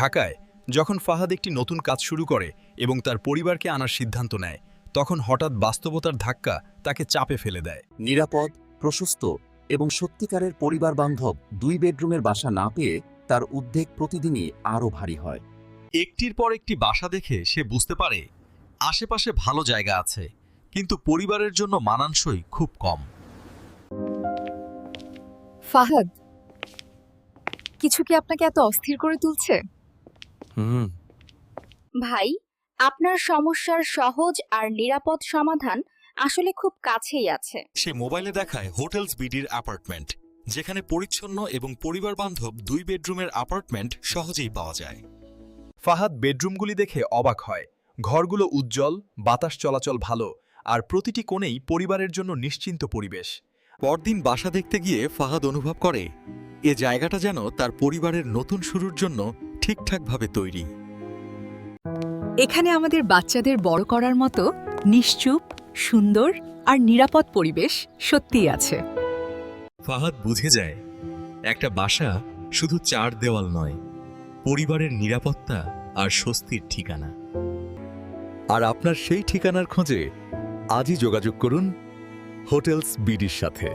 ঢাকায় যখন ফাহাদ একটি নতুন কাজ শুরু করে এবং তার পরিবারকে আনার সিদ্ধান্ত নেয় তখন হঠাৎ বাস্তবতার ধাক্কা তাকে চাপে ফেলে দেয়। নিরাপদ প্রশস্ত এবং সত্যিকারের পরিবার বান্ধব দুই বেডরুমের বাসা না পেয়ে তার উদ্বেগ প্রতিদিনই আরও ভারী হয়। একটির পর একটি বাসা দেখে সে বুঝতে পারে আশেপাশে ভালো জায়গা আছে কিন্তু পরিবারের জন্য মানানসই খুব কম। ফাহাদ কিছু কি আপনাকে এত অস্থির করে তুলছে? হুম। ভাই আপনার সমস্যার সহজ আর নিরাপদ সমাধান আসলে খুব কাছেই আছে। সে মোবাইলে দেখায় হোটেলস বিডির অ্যাপার্টমেন্ট যেখানে পরিচ্ছন্ন এবং পরিবার বান্ধব দুই বেডরুমের অ্যাপার্টমেন্ট সহজেই পাওয়া যায়। ফাহাদ বেডরুমগুলি দেখে অবাক হয়। ঘরগুলো উজ্জ্বল বাতাস চলাচল ভালো আর প্রতিটি কোণেই পরিবারের জন্য নিশ্চিন্ত পরিবেশ। পরদিন বাসা দেখতে গিয়ে ফাহাদ অনুভব করে এ জায়গাটা যেন তার পরিবারের নতুন শুরুর জন্য ঠিকঠাকভাবে তৈরি। এখানে আমাদের বাচ্চাদের বড় করার মতো নিশ্চুপ সুন্দর আর নিরাপদ পরিবেশ সত্যিই আছে। ফাহাদ বুঝে যায় একটা বাসা শুধু চার দেওয়াল নয় পরিবারের নিরাপত্তা আর স্বস্তির ঠিকানা। আর আপনার সেই ঠিকানার খোঁজে আজই যোগাযোগ করুন হোটেলস বিডির সাথে।